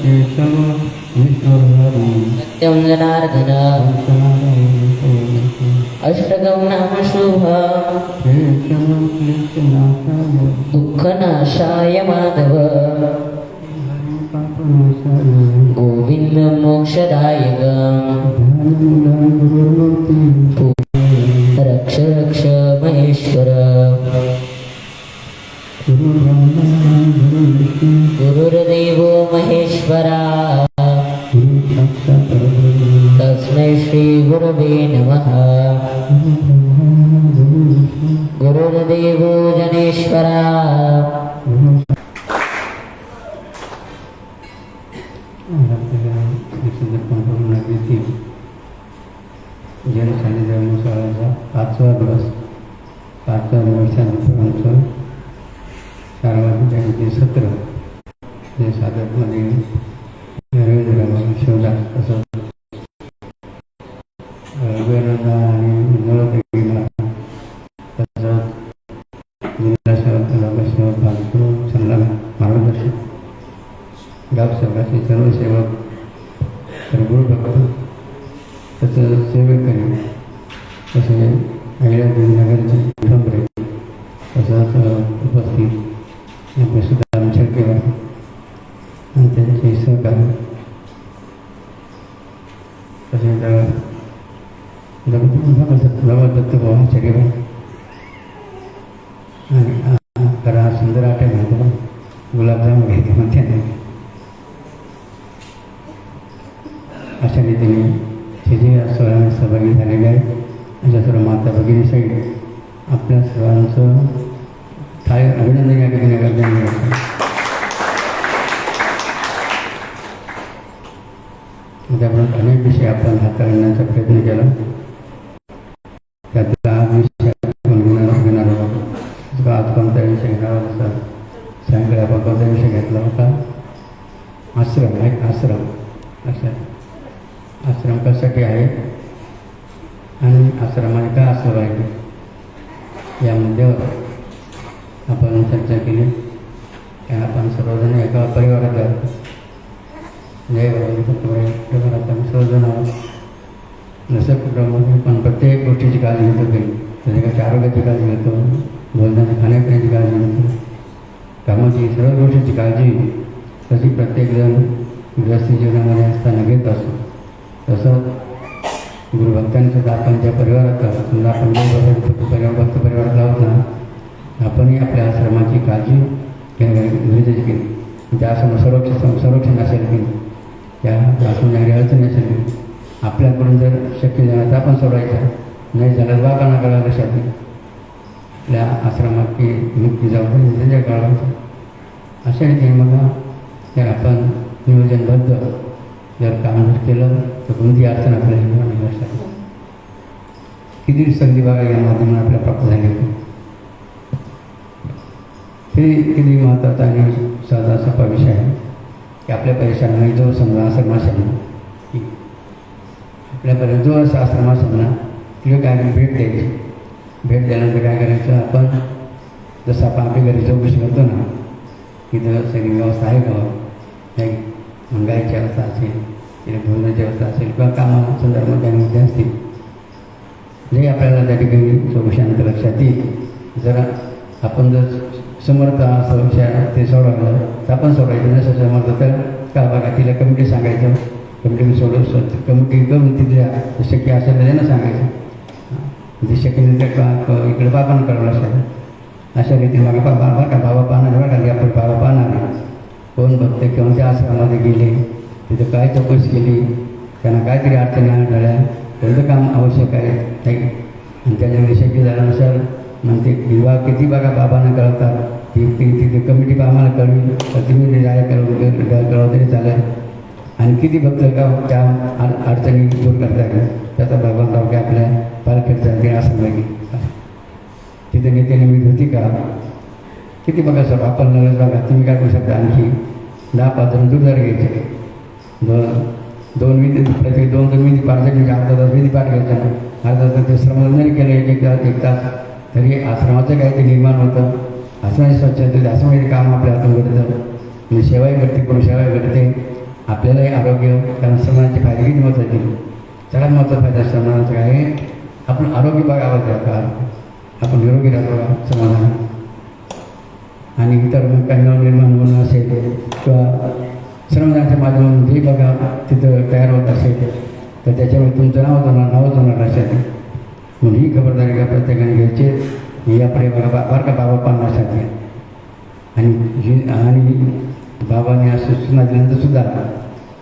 കേശവ നിത്യഹരം ജനാർദ്ദന അഷ്ടകം നാമ ശുഭ ദുഃഖനാശായ മാധവ ഗോവിന്ദ മോക്ഷദായക രക്ഷ രക്ഷ महेश्वरा गुरु साक्षात् तस्मै श्रीगुरवे नमः। गुरुर्देवो जनेश्वरा जैन धर्मशाळेचा पाचवा दिवस पाचव्या दिवसानंतर आमचं सार्वजनिक जयंती सत्र जे साधकमध्ये रवींद्र शिवदास असं रघुवीरांना दत्त भाऊ शेळकेवार सुंदर आटे म्हणतो गुलाबजाम घेते म्हणते अशा रीतीने हे जे या सोहळ्यामध्ये सहभागी झालेले आहेत अशा सर्व माता भगिनी सहित आपल्या सर्वांचं काय अभिनंदन या ठिकाणी करण्यात त्याप्रमाणे अनेक विषय आपण हाताळण्याचा प्रयत्न केला त्यातला हा विषय आपण घेणार घेणार आहोत जो आज कोणता विषय घेणार आहोत असा सायंकाळी आपण कोणता विषय घेतला होता. आश्रम आहे आश्रम. असं आश्रम कशासाठी आहे? आणि आश्रमाने काय असलं पाहिजे या मुद्द्यावर आपण चर्चा केली. की आपण सर्वजण एका परिवारात आहोत. जय परिवारात आम्ही सर्वजण आहोत. जसं कुटुंबामध्ये पण प्रत्येक गोष्टीची काळजी घेतो. की त्याच्या आरोग्याची काळजी घेतो. बोलण्याची खाण्यापिण्याची काळजी घेतो. कामाची सर्व गोष्टीची काळजी तशी प्रत्येकजण गृहस्थी जीवनामध्ये असताना घेत असतो. तसं गुरुभक्तांनी आपण ज्या परिवारात आहोत समजा आपण फक्त परिवार भक्त परिवारात आहोत ना आपणही आपल्या आश्रमाची काळजी घेणं गरजेची केली त्या आश्रम संरक्षण संरक्षण असेल की त्या आश्रमाच्या अडचणी असेल की आपल्याकडून जर शक्य झालं तर आपण सोडायचं. नाही झालं बाबांना काना कळा लक्षात आपल्या आश्रमात की मुक्ती जबाबदारी त्यांच्या कळायचं अशा रीतीने मग जर आपण नियोजनबद्ध जर काम केलं तर कोणती अडचण आपल्याला येणार नाही किती संधी बघा या माध्यमाने आपल्या प्राप्त झाली होती. हे किती महत्त्वाचा आणि साधा सोपा विषय आहे. की आपल्या परिसरामध्ये जो समजा आश्रमाश्रम आपल्यापर्यंत जो असा आश्रमाश्रम ना तिला काय भेट द्यायची. भेट दिल्यानंतर काय करायचं? आपण जसं आपण आपल्या घरी चौकशी करतो ना तिथं सगळी व्यवस्था आहे का? नाही मंगायची व्यवस्था असेल तिथे भोजनाची व्यवस्था असेल किंवा कामा संदर्भात त्यामध्ये असतील जे आपल्याला त्या ठिकाणी चौकशानंतर लक्षात येईल. जरा आपण जर समर्थ असं ते सोडवलं तर आपण सोडायचं नसं समर्थ तर का बघा तिला कमिटी सांगायचं कमिटी सोडव कमिटी करून तिथल्या शक्य असेल त्यांना सांगायचं. म्हणजे शक्य का इकडे बाबांना कळवलं असेल अशा रीतीने मग बाबा बघा बाबा पाहणार बघा आपण बाबा पाहणार. कोण बघते किंवा त्या आश्रमामध्ये गेले तिथं काय चौकशी केली त्यांना काहीतरी अडचणी आढळल्या कोणतं काम आवश्यक आहे? आणि त्याच्यामध्ये शक्य झाल्यानुसार म्हणते विवाह किती बघा बाबांना कळवतात. ती ती तिथे कमिटी आम्हाला कळवी. प्रतिनिधी जाय कळव तरी चालेल. आणि किती भक्त का त्या अडचणी दूर करता येईल त्याचा भगवंतराव की आपल्या पालखीत चालते असं नाही तिथे नेते निमित्त होती का किती बघा सर आपण नरस बघा तुम्ही काय करू शकता? आणखी दहा पाच जण दूर घ्यायचे. दोन दोन विधी प्रत्येक दोन दोन विधी पाच जण म्हणजे अर्धा तास विधी पाठ घ्यायचा. अर्धा तास ते श्रमण जरी केलं एक एक तास एक तास. तरी आश्रमाचं काही ते निर्माण होतं. आश्रमाची स्वच्छता आश्रमाचे काम आपल्या हातून घडतं. म्हणजे सेवाही करते कोणी सेवाही करते आपल्यालाही आरोग्य कारण श्रमणाचे फायदे किती महत्त्वाचे? सगळ्यात महत्त्वाचा फायदा श्रमणाचा काय आहे? आपण आरोग्य बघावं त्या का आपण निरोगी राहावा समाधान आणि इतर मग काही निर्माण होणं असेल किंवा श्रमदानाच्या माध्यमातून जे बघा तिथं तयार होत असेल तर त्याच्यामुळे तुमचं नाव होणार नावच होणार असेल म्हणून ही खबरदारी का प्रत्येकाने घ्यायची. ही बघा बाबा बारका बाबा पाहण्यासाठी. आणि ही आणि बाबाने असं सूचना दिल्यानंतर सुद्धा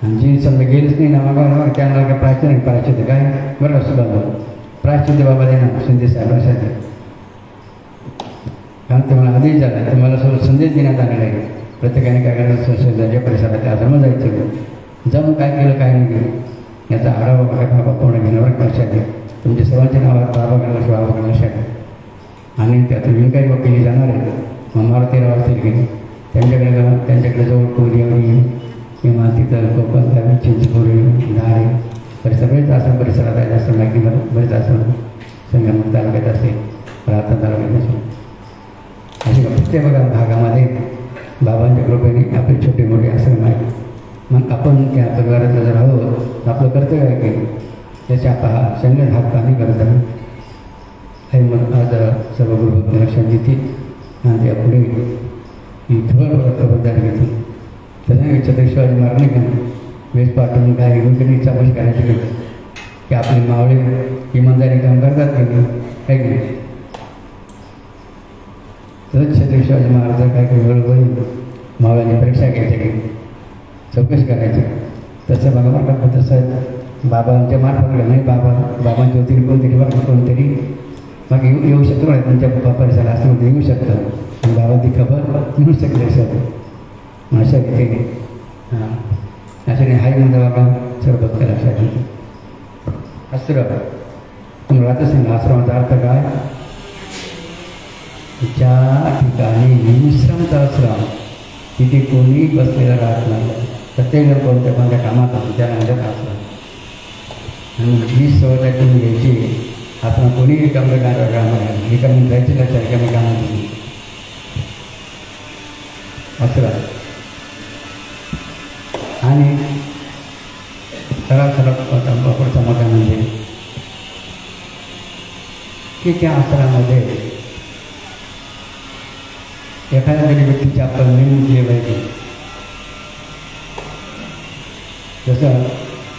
आणि जी समजा गेलीच नाही ना मग त्यांना काय प्राच्य नाही प्राच्य काय? बरं असं बाबा. प्राच्य बाबा देणार संदेश साहेबांसाठी कारण तुम्हाला आदेश झाला तर मला सर्व संदेश देण्यात आलेला आहे. प्रत्येकाने काय करायचं? शेजारच्या परिसरात आश्रम जायचं. जाऊन काय केलं काय नाही केलं? याचा आढावा बघा बाबा पूर्ण घेण्यावर लक्षात घ्या तुमच्या सर्वांच्या नावात बाबा लक्ष बाबा लक्षात आणि त्यातून इन्क्वायरी केली जाणार आहे. मग तेरा असतील की त्यांच्याकडे जाऊन त्यांच्याकडे जवळ कोरी किंवा तिथं कोकण गावी चिंचपोरी धारे तर सगळेच आश्रम परिसरात आहे जास्त माहिती बरेच आसन संगम तालुक्यात असेल राहता तालुक्यात असेल अशा प्रत्येक भागामध्ये बाबांच्या कृपेने आपले छोटे मोठे आश्रम आहेत. मग आपण त्या परिवाराचं जर आहोत आपलं कर्तव्य आहे की त्याच्या पहा संघ हात पाणी करता हे मग आज सर्व गुरुभक्त लक्षात घेतील आणि त्या पुढे ही थोडं खबरदारी घेतील त्याच्याने छत्रपती शिवाजी महाराज वेस्ट पाठवून काय घेऊन चौकशी करायची की आपले मावळे इमानदारी काम करतात की नाही काय की तर छत्रपती शिवाजी महाराज काय काही मावळ्यांनी परीक्षा घ्यायच्या की चौकशी करायची. तसं बघा बरं का तसं बाबांच्या मार्फत नाही बाबा बाबांच्या वतीने कोणतरी बघा कोणतरी मग येऊ येऊ शकतो ना तुमच्या पप्पा परिसरात असं मध्ये येऊ शकतं. बाबा ती खबर मिळू शकली असं. अशा रीतीने. हां. आश्रम तुम्ही राहत असेल आश्रमाचा अर्थ काय ज्या ठिकाणी विश्रांत आश्रम तिथे कोणी बसलेलं राहत नाही प्रत्येकजण कोणत्या कोणत्या कामात असतो त्या म्हणतात आश्रम आणि ही सवय तुम्ही घ्यायची आपण कोणी रिकामं गाणं कामं रिकामी जायची लक्षात रिकामी आणि सर्वात सर्वात पुढचा मुद्दा म्हणजे की त्या आश्रमामध्ये एखाद्या तरी व्यक्तीची आपण नेमणूक केली पाहिजे जसं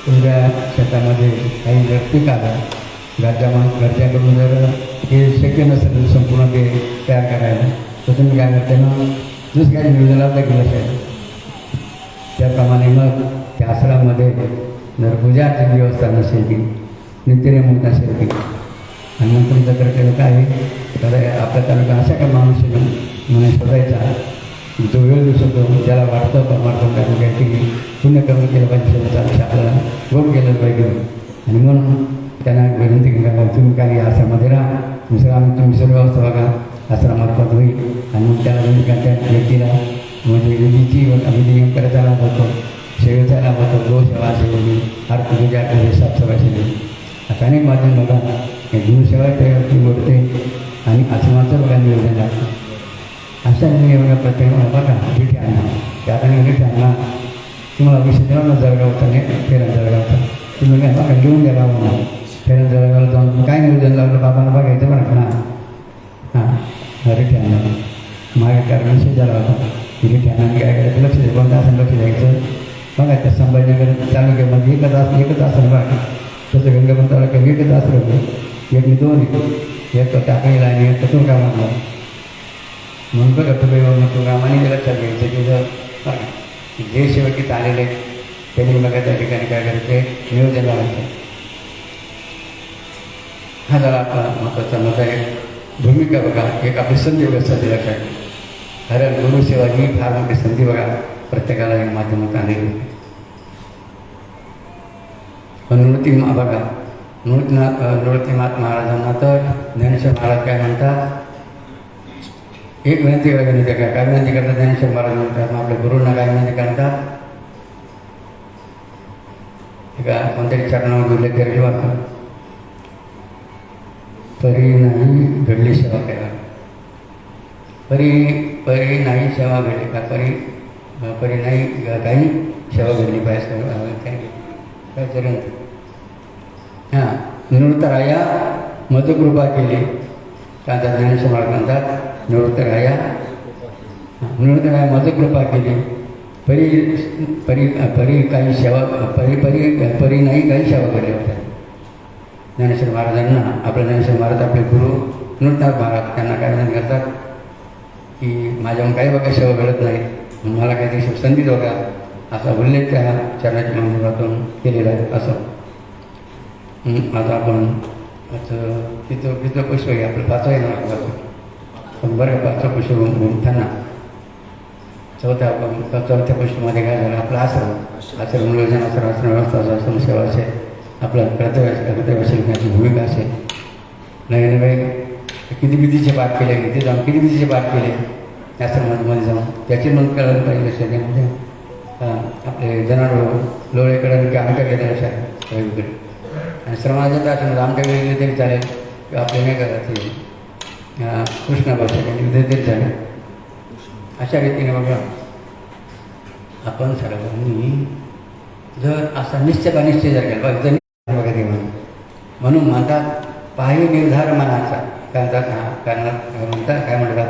तुमच्या शेतामध्ये काही जर पीक आलं घरच्या घरच्याकडून जर हे शक्य नसेल तर संपूर्ण ते तयार करायला तर तुम्ही काय करते ना दुसऱ्या काही नियोजन असेल त्याप्रमाणे मग त्या आश्रमामध्ये जर व्यवस्था नसेल की नित्यनेमूक नसेल की आणि मग तुमचं कर्तव्य काय आहे? तर आपल्या तालुका अशा काय माणूस आहे म्हणून शोधायचा. जो वेळ देऊ शकतो ज्याला वाटतं परमार्थम काय पुण्य पुण्यकर्म केलं पाहिजे शेवटचा आपल्याला गोड केलं पाहिजे. आणि म्हणून त्यांना विनंती केली तुम्ही काय आश्रमामध्ये राहा. दुसरं आम्ही तुमची सर्व व्यवस्था बघा. आसरामार्फत होईल. आणि मग त्याला तुम्ही काय त्या व्यक्तीला म्हणजे विधीची विधी करायचा लाभ होतो सेवेचा लाभ होतो गोसेवा असेल आरती पूजा केली साफसफाई असेल आता अनेक माध्यम बघा गुरुसेवा त्यावरती बोलते आणि आश्रमाचं बघा नियोजन लागतं अशा नियोजन प्रत्येक बघा रिठी आणला त्यात आणि आणला तुम्हाला विषय दिला ना नाही नाही फेरण जळगावचा तुम्ही बघा घेऊन गेला म्हणून फेरा जळगावला जाऊन काय नियोजन लावलं बाबांना बघायचं म्हणा ना हां रिठी आणला मागे कारण शेजारा झाला होता. तुम्ही आणा काय करायचं लक्ष द्या कोणतं असं लक्ष द्यायचं बघा त्या संभाजीनगर तालुक्यामध्ये एकच असं एकच असं बघा तसं गंगापूर तालुक्यात एकच असं एक मी दोन एक एक टाकायला आणि एक काम कामाला म्हणून बघा तुम्ही मग कामाने ते लक्षात घ्यायचं की जर जे शेवटीत आलेले आहेत, त्यांनी बघा त्या ठिकाणी काय करायचं नियोजन लावायचं हा झाला आपला महत्त्वाचा मुद्दा आहे. भूमिका बघा एक आपली संधी व्यवस्था दिला काय कारण गुरुसेवा ही फार मोठी संधी बघा प्रत्येकाला या माध्यमात आलेली आहे नृती मा बघा नृत्यनाथ नृत्यनाथ महाराजांना तर ज्ञानेश्वर महाराज काय म्हणतात? एक विनंती करा विनंती काय काय विनंती करतात? ज्ञानेश्वर महाराज म्हणतात आपल्या गुरुंना काय विनंती करतात? एका कोणत्या चरणामध्ये उल्लेख केलेली बघा तरी नाही घडली सेवा करा तरी परी नाही सेवा घडली का परी परी नाही काही सेवा घडली पाहिजे अ, काय चरण हां. निवृत्तराया मधुकृपा केली. कांता ज्ञानेश्वर महाराज म्हणतात निवृत्तराया. निवृत्तराया मधुकृपा केली. परी परी परी काही सेवा परी परी परी नाही काही सेवा केली होत्या ज्ञानेश्वर महाराजांना आपले ज्ञानेश्वर महाराज आपले गुरु नृत्यात महाराज त्यांना काय विनंती करतात? की माझ्याहून काही बघा सेवा घडत नाही. म्हणून मला काहीतरी संधी बघा असा उल्लेख त्या चरणाच्या माध्यमातून केलेला आहे असं. आता आपण असं तिथं पितो पुष्प आहे आपलं पाचवं आहे ना आपलं बरं पाचवं पुष्प घुम- घुमताना चौथ्या आपण चौथ्या पुष्पमध्ये काय झालं आपलं आश्रम. आश्रम नियोजन आश्रम आश्रम व्यवस्था आश्रम सेवा असेल आपलं कर्तव्य कर्तव्य शिकण्याची भूमिका असेल. नवीन नवे किती विधीचे पाठ केले किती जाऊन किती विधीचे पाठ केले? आश्रमामध्ये जाऊन. त्याची नोंद करायला पाहिजे शरीरामध्ये आपले जनावर लोळेकडे की आमच्या गेले अशा वेगवेगळे. आणि श्रमाच्या दाखल म्हणजे आमच्या वेगळे तरी चालेल किंवा आपले नाही करायचे ते. कृष्ण भाषा म्हणजे तरी चालेल. अशा रीतीने बघा. आपण सर्वांनी जर असा निश्चय का निश्चय जर केला जर वगैरे म्हणून. म्हणून म्हणतात पायी निर्धार मनाचा. त्यांचा म्हणतात हा कारण म्हणतात काय म्हणतात?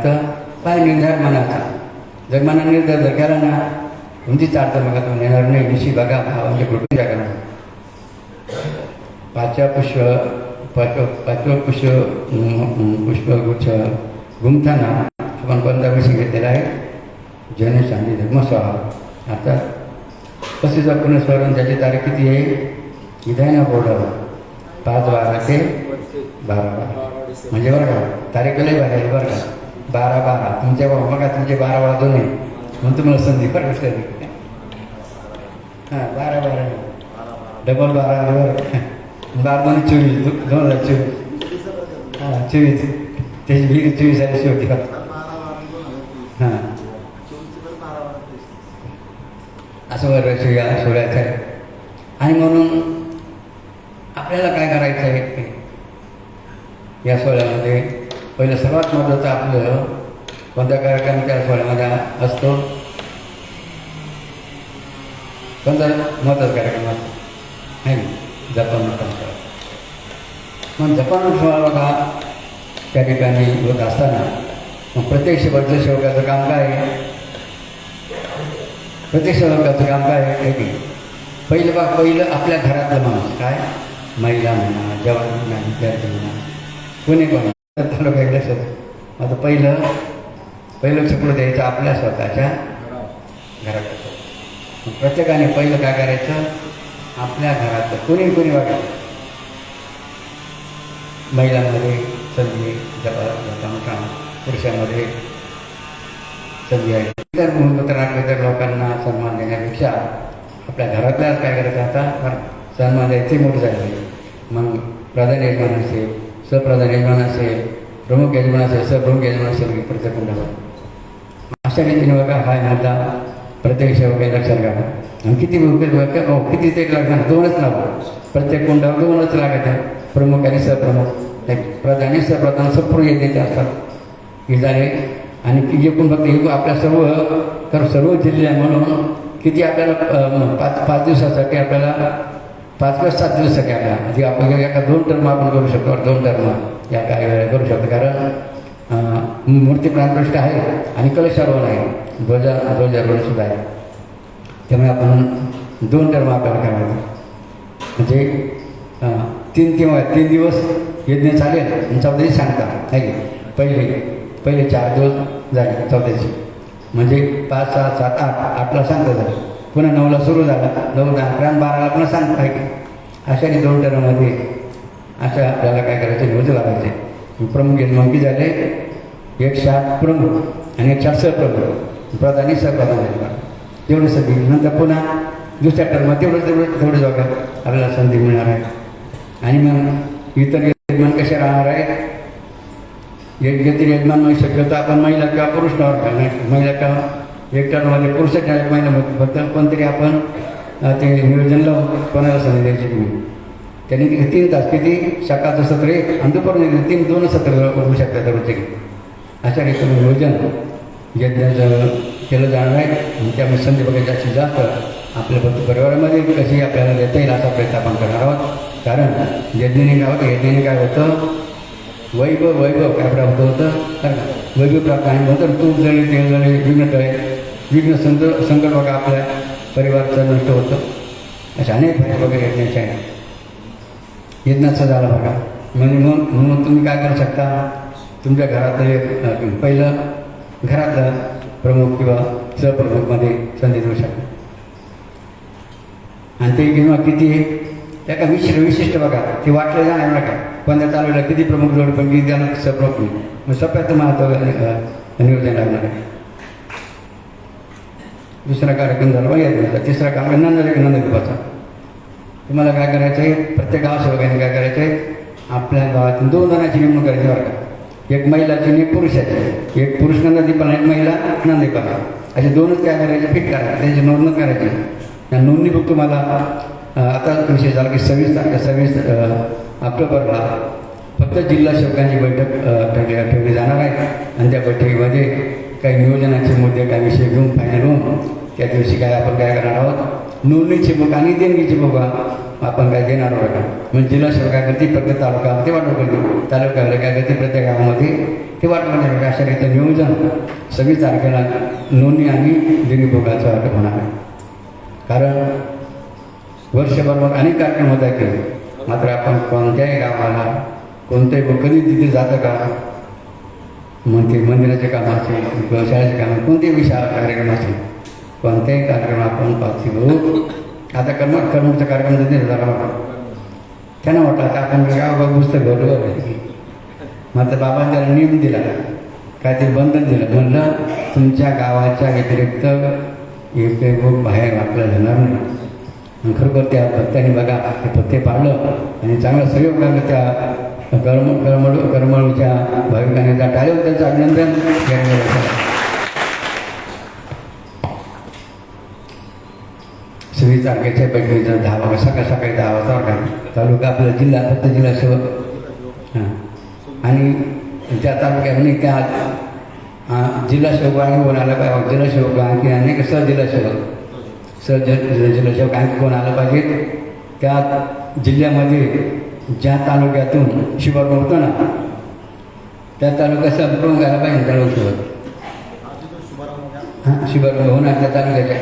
जातं निर्धार मनाचा जर मना निर्धार जर केला ना तुमची चालतं बघा तो येणार नाही निशी बघा भावांच्या कृपया करा पाचव्या पुष्प पाच पाचवं पुष्प पुष्पगुच्छ घुमताना आपण कोणता विषय घेतलेला आहे? जनेश आणि धर्मस्वभाव. आता पस्तीस पुनस्वरण त्याची तारीख किती आहे? विधायना बोर्डावर. पाच बारा ते बारा बारा. म्हणजे बरं का तारीख नाही बारा बरं का. बारा बारा. तुमच्या बघा तुमचे बारा वाजून दोन आहे. म्हणून तुम्हाला संधी बरं का हां बारा बारा. डबल बारा बरं बारा दोन चोवीस दोन हजार चोवीस. हां चोवीस. त्याची विहीर चोवीस आहे शेवटी हां. असं वर्ष या सोडायचं आहे आणि म्हणून आपल्याला काय करायचं आहे? या सोहळ्यामध्ये पहिलं सर्वात महत्त्वाचं आपलं कोणत्या कार्यक्रम त्या सोहळ्यामध्ये असतो. कोणता महत्त्वाचा कार्यक्रम असतो? आहे ना? जपान सोहळा. मग जपान उत्सवाला त्या ठिकाणी होत असताना मग प्रत्यक्ष बद्ध सेवकाचं काम काय आहे? प्रत्यक्ष लोकांचं काम काय आहे? माहिती पहिलं बा पहिलं आपल्या घरातलं माणूस काय? महिला म्हणा जवान म्हणा विद्यार्थी म्हणा कोणी कोणा? तालुका लक्षात आता पहिलं पहिलं चक्र द्यायचं आपल्या स्वतःच्या घरात. प्रत्येकाने पहिलं काय करायचं? आपल्या घरातलं कोणी कोणी वागायचं महिलांमध्ये संधी जपा जपान पुरुषांमध्ये संधी आहे. इतर भूमिपुत्रांना इतर लोकांना सन्मान देण्यापेक्षा आपल्या घरातल्याच काय करायचं? आता सन्मान द्यायचे मोठं झाले. मग प्रधान यजमान असेल सप्रधान यजमान असेल? प्रमुख यजमान असेल सप्रमुख यजमान असेल मी प्रत्येक कुंडावर अशा रीतीने बघा हा मुद्दा प्रत्येक सेवकाने लक्षात घ्या. आणि किती भूमिकेत हो किती ते लागणार दोनच लागू प्रत्येक कुंडावर दोनच लागत आहे. प्रमुख आणि सप्रमुख प्रधान आणि सप्रधान सप्रू येते असतात. हे झाले. आणि एकूण फक्त एकूण आपल्या सर्व तर सर्व जिल्ह्या म्हणून किती आपल्याला पाच पाच दिवसासाठी आपल्याला पाच दिवस सात दिवस सगळ्यांना. म्हणजे आपण एका दोन टर्म आपण करू शकतो दोन टर्म या काय करू शकतो. कारण मूर्ती प्राणप्रष्ठ आहे आणि कलशारोहण आहे. ध्वजा ध्वजारोहण सुद्धा आहे. त्यामुळे आपण दोन टर्म आपल्याला करायचं म्हणजे तीन किंवा तीन दिवस यज्ञ चालेल आणि चौथ्याची सांगता. नाही पहिले पहिले चार दिवस झाले चौथ्याची म्हणजे पाच सहा सात आठ आठला सांगता झाले. पुन्हा नऊला सुरू झाला. नऊ दहा. अकरा बाराला पुन्हा सांग आहे अशाने दोन टर्ममध्ये अशा आपल्याला काय करायचं? निवड लागायचे प्रमुख यजमानकी झाले. एक सात प्रमुख आणि एक सात सहप्रमुख प्रधान आणि सहप्रधान यजमान तेवढं संधी. नंतर पुन्हा दुसऱ्या टर्म तेवढं तेवढं तेवढं जागा आपल्याला संधी मिळणार आहे. आणि मग इतर यजमान कसे राहणार आहेत? यज्ञतील यजमान म्हणजे शक्यतो आपण महिला किंवा पुरुष नावर महिला किंवा एक टर्ममध्ये म्हणजे पुरुष एक महिला पण तरी आपण ते नियोजन लावून कोणाला संधी द्यायची तुम्ही त्यांनी तीन तास किती? सकाळचं सत्र एक आणि दुपारून तीन दोन सत्र होऊ शकतात रोजचे अशा रीतीनं नियोजन यज्ञाचं केलं जाणार आहे आणि त्यामुळे संधी बघा जास्तीत जास्त आपल्या फक्त परिवारामध्ये कशी आपल्याला देता येईल असा प्रयत्न आपण करणार आहोत. कारण यज्ञाने काय होतं यज्ञाने काय होतं. वैभव वैभव काय प्राप्त होतं कारण वैभव प्राप्त आणि होतं तूप जळे तेल जळे विघ्न तळे विघ्न संत संकट वगैरे आपल्या परिवाराचं नष्ट होतं. अशा अनेक फायदे वगैरे यज्ञाचे आहेत. यज्ञाचा झाला बघा. म्हणून म्हणून तुम्ही काय करू शकता? तुमच्या घरातले पहिलं घरातलं प्रमुख किंवा सहप्रमुखमध्ये संधी देऊ शकता. आणि ते किंवा किती त्या का विशिष्ट विशिष्ट बघा. ते वाटलं जाणार ना काय कोणत्या चालवलं किती प्रमुख जोड पण किती जण सहप्रमुख नाही मग सप्यात महत्त्व नियोजन लागणार आहे. दुसरा कार्यक्रम झाला बघा यज्ञाचा तिसरा कार्यक्रम नंद नंदगुपाचा तुम्हाला काय करायचं आहे? प्रत्येक गावसेवकाने काय करायचं आहे? आपल्या गावातून दोन जणांची नेमणूक करायची बरं का. एक महिलाची आणि एक पुरुषाची एक पुरुष नंदीपाला एक महिला नंदीपाला. असे दोनच काय करायचे? फिट करायचे. त्याची नोंदणी करायची. या नोंदणी बुक तुम्हाला आता विषय झाला की सव्वीस तारखे सव्वीस ऑक्टोबरला फक्त जिल्हा शेवकांची बैठक ठेवली ठेवली जाणार आहे. आणि त्या बैठकीमध्ये काही नियोजनाचे मुद्दे काही विषय घेऊन फायनल होऊन त्या दिवशी काय आपण काय करणार आहोत? नोंदणीची बुक आणि देणगीची बुक आपण काय देणार आहोत का म्हणजे जिल्हा सेवक काय करते प्रत्येक तालुक्यामध्ये वाटप करते तालुक्यामध्ये काय करते? प्रत्येक गावामध्ये ते वाटप करते अशा रीतीचं नियोजन सव्वीस तारखेला नोंदणी आणि देणी बुकाचं वाटप होणार आहे. कारण वर्षभर मग अनेक कार्यक्रम होत आहेत मात्र आपण कोणत्याही गावाला कोणत्याही बुक कधी तिथे जातं का? मग ते मंदिराचे काम असेल किंवा काम कोणतेही विषय कार्यक्रम असेल कोणत्याही कार्यक्रम आपण पाचशे आता कर्म कर्मचा कार्यक्रम जर झाला त्यांना वाटलं आता आपण गाव पुस्तक घडलं मात्र बाबांनी त्याला नियम दिला. काहीतरी बंधन दिलं. म्हणलं तुमच्या गावाच्या व्यतिरिक्त एक बुक बाहेर आपल्याला जाणार नाही. आणि खरोखर त्या भक्तांनी बघा ते पत्ते पाळलं आणि चांगला सहयोग लागलं त्या कर्म कर्मळ करमळूच्या भाविकांनी. त्या टाळेवर त्यांचं अभिनंदन. केलं. सव्वीस तारखेच्या बैठकीचं दहा वाजता सकाळ सकाळी दहा वाजता का? तालुका आपला जिल्हा फक्त जिल्हा सेवक. हां. आणि त्या तालुक्यामध्ये त्या जिल्हा सेवक आणि कोण आला पाहिजे? हो, जिल्हा सेवक आणखी अनेक सह जिल्हा सेवक. सहज जिल्हा सेवक आणखी कोण आलं पाहिजे? त्या जिल्ह्यामध्ये ज्या तालुक्यातून शिवार होतो ना त्या तालुक्यात प्रमुख करायला पाहिजे? तालुक्यासोबत हां शिवार होणार त्या तालुक्याच्या.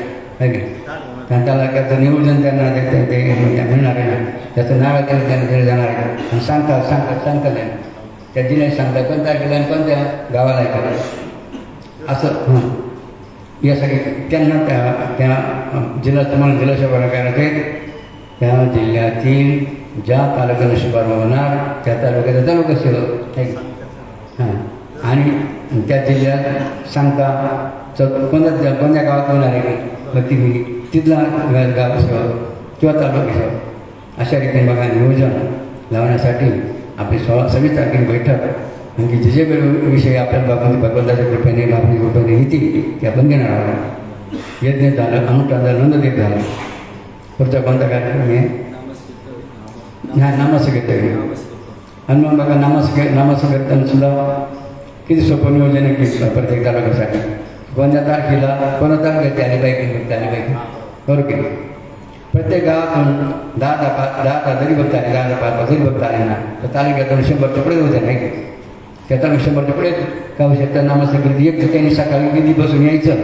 आहे त्याचं नियोजन त्यांना ते ते- त्या मिळणार आहे त्याचं नाव त्यांना त्यांना दिलं जाणार आहे. आणि सांगतात सांगतात सांगतात आहे. त्या जिल्ह्यात सांगतात त्या तारखेला पण त्या गावाला आहे असं हां. यासाठी त्यांना त्या त्या जिल्हा तुम्हाला जिल्हा शोभाला काय राहते? त्या जिल्ह्यातील ज्या तालुक्याला शुभारंभ होणार त्या तालुक्याचा तालुका सेवक. हां. आणि त्या जिल्ह्यात सांगता च कोणत्या कोणत्या गावात होणार आहे? मग ती तिथला गाव सेवक किंवा तालुका अशा रीतीने बघा नियोजन लावण्यासाठी आपली सोळा सव्वीस तारखेला बैठक म्हणजे जे जे विषय आपल्या भगवंत भगवंताच्या कृपेने आपली कृपेने येतील ते आपण घेणार आहोत. यज्ञ झालं अनुष्ठान झालं नंददेव झालं. पुढचा कोणता कार्यक्रम आहे? हा नामसंकीर्तन आणि मग बघा नामस्क नामसंकीर्तन सुद्धा किती सोपं नियोजन आहे की प्रत्येक तालुक्यासाठी. कोणत्या तारखेला कोणत्या तालुक्यात आली पाहिजे आली पाहिजे बरोबर ಪ್ರತ್ಯೇಕ नाही? प्रत्येक गावातून दहा दहा पाच दहा दहा जरी बघता आले दहा दहा पाच पाच जरी बघता आले ना तर तालुक्यातून शंभर तुकडे होते नाही का? त्या तालुक्यात शंभर तुकडे का आवश्यकता नामसंकीर्तन एक ठिकाणी सकाळी विधी बसून यायचं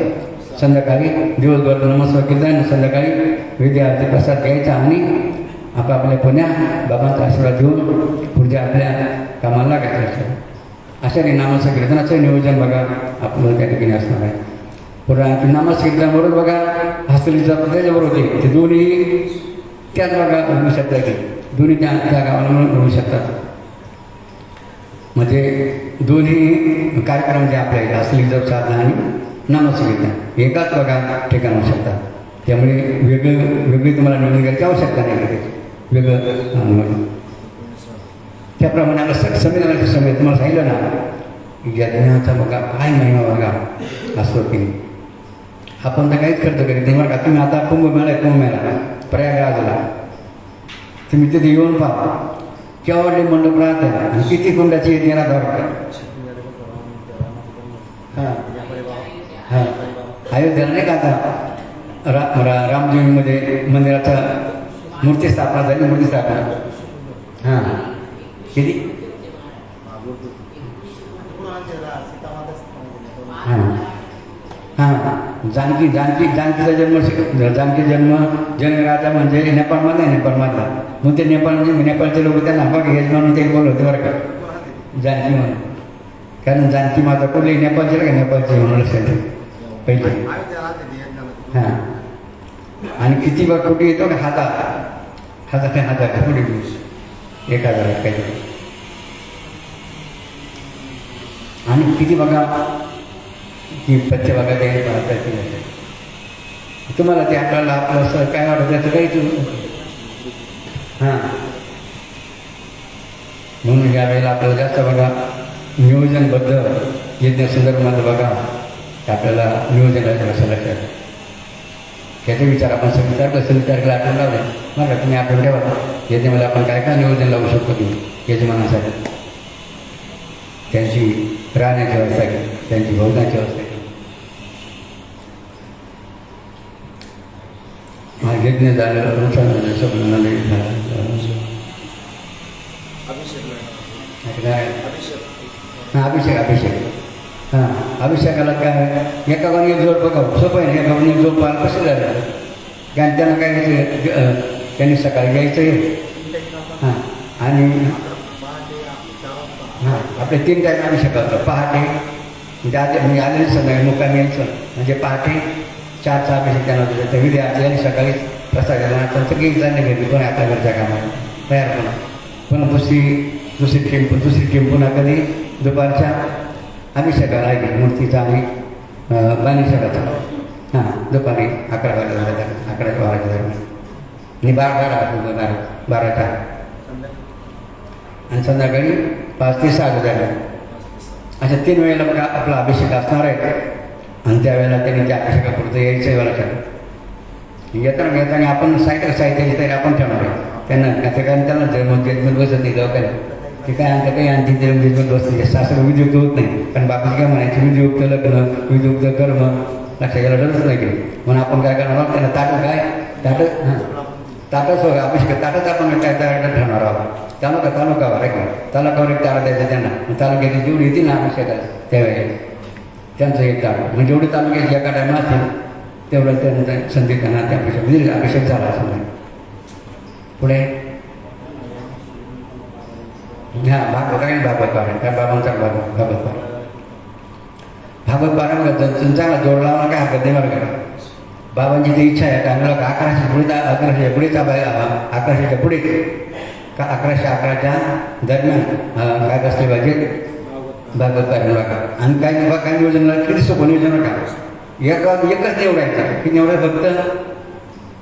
संध्याकाळी दिवसभर नमस्कार कीर्तन संध्याकाळी विद्यार्थी प्रसाद घ्यायचा आणि आपापल्या पुण्या बाबांचा आशीर्वाद घेऊन पुढच्या आपल्या कामाला लागायचं असतं अशा कीर्तनाचं नियोजन बघा आपलं त्या ठिकाणी असणार आहे पुन्हा आणखी कीर्तनाबरोबर बघा हस्तलीचा त्याच्याबरोबर होते. ते दोन्ही त्याच बघा होऊ शकतात दोन्ही त्या त्या गावाला मिळून होऊ शकतात. म्हणजे दोन्ही कार्यक्रम जे आपल्या इथे हस्तलीचं साधना आणि नामाचं कीर्तन एकाच बघा ठिकाण होऊ शकतात. त्यामुळे वेगळं वेगळी तुम्हाला निवडून घ्यायची आवश्यकता नाही वेगळं त्याप्रमाणे आता स संविधानाच्या समय तुम्हाला सांगितलं ना यज्ञाचा बघा काय महिमा बघा असतो की आपण तर काहीच खर्च करीत नाही बरं का तुम्ही आता कुंभमेळा आहे कुंभमेळा प्रयागराजला तुम्ही तिथे येऊन पहा केवढे मंडप राहतात किती कुंडाची निराधार हाँ अयोध्येला नाही का आता रा रा रामजन्मीमध्ये मंदिराचा मूर्ती स्थापना झाली मूर्ती स्थापना हाँ किती हाँ हाँ जानकी जानकी जानकीचा जन्म जानकी जन्म जनराजा म्हणजे नेपाळमधला आहे नेपाळमधला. मग ते नेपाळ म्हणजे नेपाळचे लोक त्या नापाक हेच म्हणून ते बोलत होते बरं का. जानकी म्हणून. कारण जानकी माता कुठली? नेपाळची का नेपाळची? म्हणून लक्षात पहिले हां. आणि किती बघ कुठे येतो का? हातात हातात हातात कुठे कुठे एक हजार काही आणि किती बघा की पथ्य बघा ते भारताची तुम्हाला ते आपल्याला आपलं असं काय वाटत? त्याचं काहीच हां. म्हणून यावेळेला आपल्याला जास्त बघा नियोजनबद्ध यज्ञसंदर्भात बघा आपल्याला नियोजन आहे असं लक्षात त्याचे विचार आपण सविचार कसं विचार केला आपण लावले बघा तुम्ही आपण ठेवा. यज्ञामध्ये आपण काय काय नियोजन लावू शकतो तुम्ही यजमानासाठी? त्यांची राहण्याची व्यवस्था केली त्यांची भोजनाची व्यवस्था केली हा यज्ञ झालं नुकसान झालं सगळं नवीन झालं आता काय हां अभिषेक अभिषेक हां अभिषेकाला काय आहे? एका गावाने एक जोड बघावं सोपं आहे ना एका गावाने एक जोड पाहायला कसं झालं कारण त्यांना काय करायचं, अं, त्यांनी सकाळी यायचं आहे हां आणि हां आपले तीन टाईम अभिषेक होतं पहाटे म्हणजे आधी म्हणजे आलेले संध्याकाळी मुक्कामी यायचं म्हणजे पहाटे चारचा अभिषेक त्यांना होतं तर विधी आरती आणि सकाळी प्रसाद झाल्यानंतर सगळी जाणे घेतली कोणी आपल्या घरच्या कामात तयार पुन्हा पुन्हा दुसरी दुसरी टेम्पो दुसरी टेम्पोना कधी दुपारच्या अभिषेकाला आहे मूर्तीचा आणि अं, बाणीषेकाचा हां दुपारी अकरा वाजता दरम्यान अकरा बाराच्या दरम्यान आणि बारा बारा बारा बाराच्या आणि संध्याकाळी पाच ते सहा दरम्यान अशा तीन वेळेला बघा आपला अभिषेक असणार आहे आणि त्यावेळेला त्यांनी त्या अभिषेकापुरतं यायचं आहे मला येताना येताना आपण साहित्य सायकल तरी आपण ठेवणार आहे. त्यांना त्या कारण त्यांना जन्म जन्म बसत नाही दवाखान्यात. ते काय आणतं काही आणखी जन्म जन्म बसत नाही सासर विधियुक्त होत नाही. कारण बाकीचे काय म्हणायचे विधियुक्त लग्न विधियुक्त कर्म. लक्षात घ्यायला डरच नाही केलं म्हणून आपण काय करणार आहोत? त्यांना ताटं काय? ताटं हां. ताटच हो अभिषेक. ताटच आपण काय तयार ठेवणार आहोत? तालुका तालुकावर आहे का? तालुकावर एक तारा द्यायचं त्यांना. मग तालुक्याची जेवढी येते ना अभिषेकाला त्यावेळेला त्यांचं एक ताट म्हणजे जेवढे तालुक्याची एका टायमा असतील तेवढं त्यांचं संधी त्यांना त्या अभिषेक दीर्घ अभिषेक झाला असं पुढे? ह्या भागवत आहे भागवत पारायण काय बाबांचा भागवत भागवत पारायण. भागवत पारायणबद्दल जोड लावला काय हरकत नाही बरं का? बाबांची ती इच्छा आहे टायमाला का अकराशे पुढे अकराशे पुढेच अकराशेच्या पुढे. का अकराशे अकराच्या दरम्यान काय कसले पाहिजे? भागवत पारायण बघा. आणि काय नाही काय नियोजन किती सोपं नियोजन का? एका एकच निवडायचा की एवढं फक्त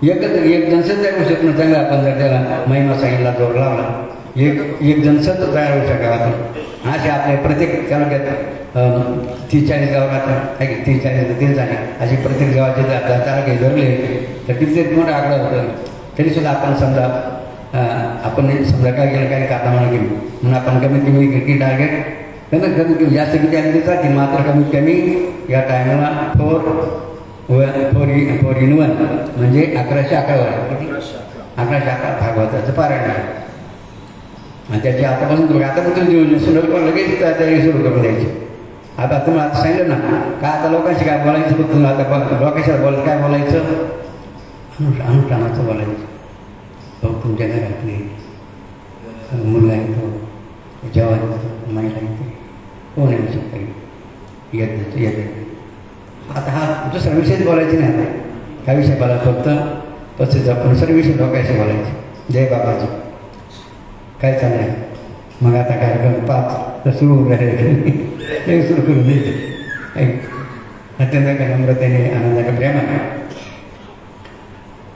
एकच एक जनसच तयार होऊ शकणं चांगला आपण जर त्याला महिमा सांगितला जोड लावला. एक एक जनसच तयार होऊ शकावा आपण. असे आपले प्रत्येक तालुक्यात तीस चाळीस गावात आहे की? तीस चाळीस तीन झाले. असे प्रत्येक गावाचे जर तालुके जगले तर कित्येक मोठा आकडा होतं. तरीसुद्धा आपण समजा आपण समजा काय केलं काय कारणामुळे केली. म्हणून आपण कमीत कमी किती टार्गेट कमीत कमीत कमी जास्त किती आले ते जातील मात्र कमीत कमी या टायमाला फोर व four in four in one म्हणजे अकराशे अकरा वर किती अकराशे अकरा. भागवताचं पारायण आहे. आणि त्याची आतापासून तुम्ही आतापासून नियोजन सुरू करून लगेच त्या तयारी सुरू करून द्यायची. आता तुम्हाला आता सांगितलं ना का आता लोकांशी काय बोलायचं? बघ तुम्ही आता लोकांशी बोलायचं काय बोलायचं? अनुष् अनुष्ठानाचं बोलायचं. तो तुमच्या घरातले मुलगा येतो जेव्हा महिला येते कोण येऊ येत येत आता हा दुसरा विषयच बोलायचे नाही आता. काय विषय बोला फक्त पस्तीस आपण सर्व विषय लोकांशी बोलायचे. जय बाबाजी. काय चाललंय? मग आता कार्यक्रम पाच तर सुरू होऊन राहिले. ते सुरू करून दिले अत्यंत काय नम्रतेने आनंदाने प्रेमाने.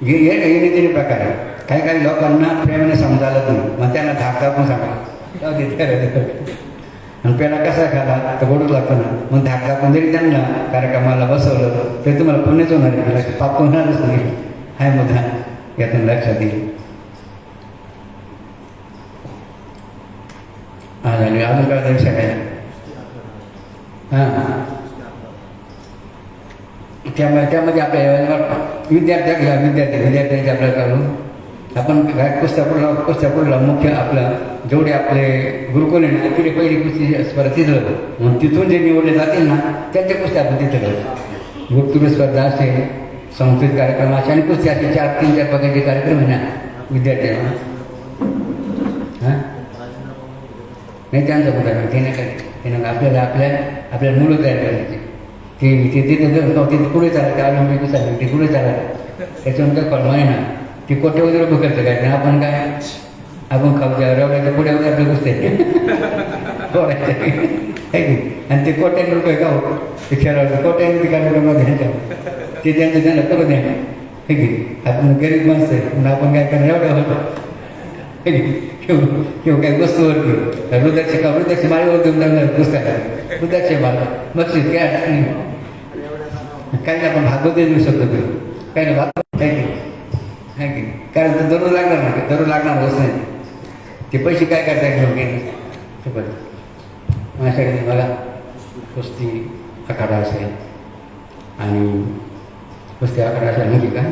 हे हे येणे तिने प्रकार आहे. काही काही लोकांना प्रेमाने समजायला नाही मग त्यांना धाक टाकून सांगा. जाऊ आणि पेढा कसा खाला तर गोडच लागतो ना मग धाक टाकून जरी त्यांना कार्यक्रमाला बसवलं तरी तुम्हाला पुण्यच होणार नाही पाप होणारच नाही हाय मुद्दा यातून लक्षात येईल हा झाली अजून काय विषय काय हां. त्यामुळे त्यामध्ये आपल्या विद्यार्थ्या घ्या विद्यार्थी विद्यार्थ्यांचे आपल्याला आपण काय कुस्त्यापूरला कुस्त्यापूरला मुख्य आपलं जेवढे आपले गुरुकुल आहे ना तिथे पहिली कुस्ती स्पर्धा तिथं मग तिथून जे निवडले जातील ना त्यांच्या कुस्त्या आपण तिथं स्पर्धा असेल संस्कृत कार्यक्रम असे आणि कुस्ती असे चार तीन चार प्रकारचे कार्यक्रम आहे ना विद्यार्थ्यांना हाँ नाही त्यांचं कुठं ते काय ते आपल्याला आपल्या आपल्याला मुलं तयार करायची ते ते तिथे पुढे ऑलिम्पिक चाललं ते पुढे काय कळवा ना ते कोट्यावधी रुपये खर्च करायचं आपण काय? आपण खाऊच्या रवड्याच्या पुढे वगैरे घुसते. आणि ते कोट्याने रुपये खाऊ. ते खेळाडू कोट्याने ते कार्यक्रम घ्यायच्या ते त्यांचं त्यांना करू द्या. हे की? आपण गरीब माणसं आहे. पण आपण काय करणार एवढं होतं. किंवा किंवा काही वस्तूवरती. हृदयाचे का हृदयाचे माळीवर देऊन जाणार पुस्तकात. हृदयाचे माळ. बक्षीस काय? अडचण नाही काही नाही आपण भागवत देऊ शकतो? काही नाही भागवत? काही की आहे की कारण दररोज लागणार नाही दररोज लागणार होत नाही. ते पैसे काय करता घेऊन गेले? ते पण माझ्याकडे मला कुस्ती आखाडा असेल. आणि कुस्ती आखाडा असेल म्हणजे काय?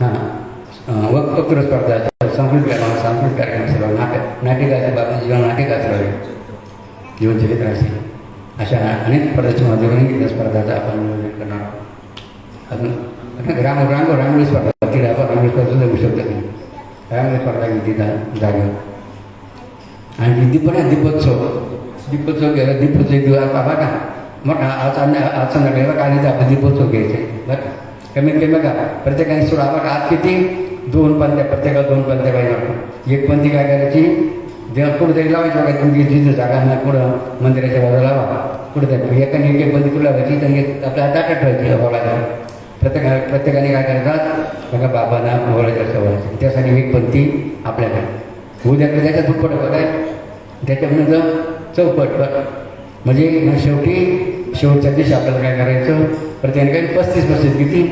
हां. वक वक्र स्पर्धा सांस्कृतिक कार्यक्रम सांस्कृतिक कार्यक्रम असेल नाटक नाटिकाचे बाबतीत जीवन नाटिक असेल. जीवनचरित्र असेल. अशा अनेक स्पर्धाच्या माध्यमातून स्पर्धाचं आपण नियोजन करणार आहोत. अजून ग्राम रांग रांगोळी स्पर्धा तिला आपण रांगोळी स्पर्धा सुद्धा घेऊ शकतो रांगोळी स्पर्धा घेतली जा जागेवर आणि दीपण आहे दीपोत्सव दीपोत्सव गेला दीपोत्सव एक दिवस बाबा का मोठा आज संध्या आज संध्याकाळी बघा आणि आपण दीपोत्सव घ्यायचे बरं का? कमीत कमी बघा प्रत्येकाने सुरू बघा आज किती दोन पंथ्या प्रत्येकाला दोन पंथ्या पाहिजे एक पंथी काय करायची जेव्हा पुढे तरी लावायची बघा तुमची जिथं जागा ना पुढं मंदिराच्या बाजूला लावा कुठे तरी एकाने एक एक पंथी कुठं लावायची आणि एक आपल्या ताटात ठेवायची बोलायला प्रत्येका प्रत्येकाने काय करतात? बघा बाबांना बोलायचं सवय. त्यासाठी एक पंथी आपल्याकडे. उद्या त्याच्या दुप्पट बघाय त्याच्यामध्ये चौपट. बघ म्हणजे मग शेवटी शेवटच्या दिवशी आपल्याला काय करायचं? प्रत्येकाने काय पस्तीस पस्तीस किती?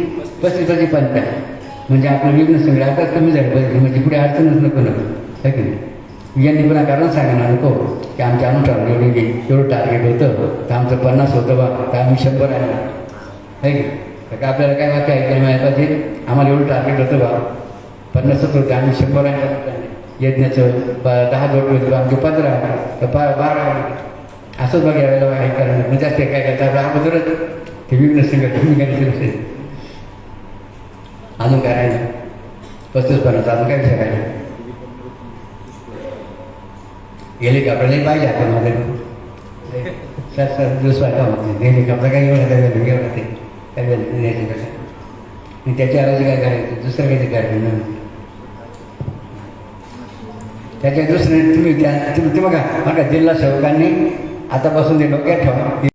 पस्तीस पस्तीस आहे. म्हणजे आपलं विघ्न सगळं आता कमी झालं पाहिजे. म्हणजे पुढे अडचणच नको नको की नाही? यांनी पण कारण सांगणार नको की आमच्या अनुसार एवढी एवढं टार्गेट होतं. तर आमचं पन्नास होतं बा. तर आम्ही शंभर आहे. है की तर का आपल्याला काय वाटतं ऐकायला मिळायला पाहिजे आम्हाला एवढं टार्गेट होतं बा पन्नासच होतं आम्ही शंभर आहे यज्ञाचं दहा जोड होतं आमचे पंधरा तर बा बारा असंच बघा यावेळेला आहे कारण म्हणजे असते काय करतात अगोदरच ते विघ्न संघट निघायचे असेल अजून काय राहिलं पस्तीस पर्यंत अजून काय विषय राहिलं गेले का आपल्याला पाहिजे आपण माझ्या सर सर दिवस वाटा होते गेले का आपलं काही एवढं काय घेऊन एवढं काय झालं कसं? आणि त्याच्या ऐवजी काय करायचं? दुसरं काहीतरी करायचं नवीन त्याच्या दुसरे तुम्ही त्या तुम्ही बघा बघा जिल्हा सेवकांनी आतापासून ते डोक्यात ठेवा.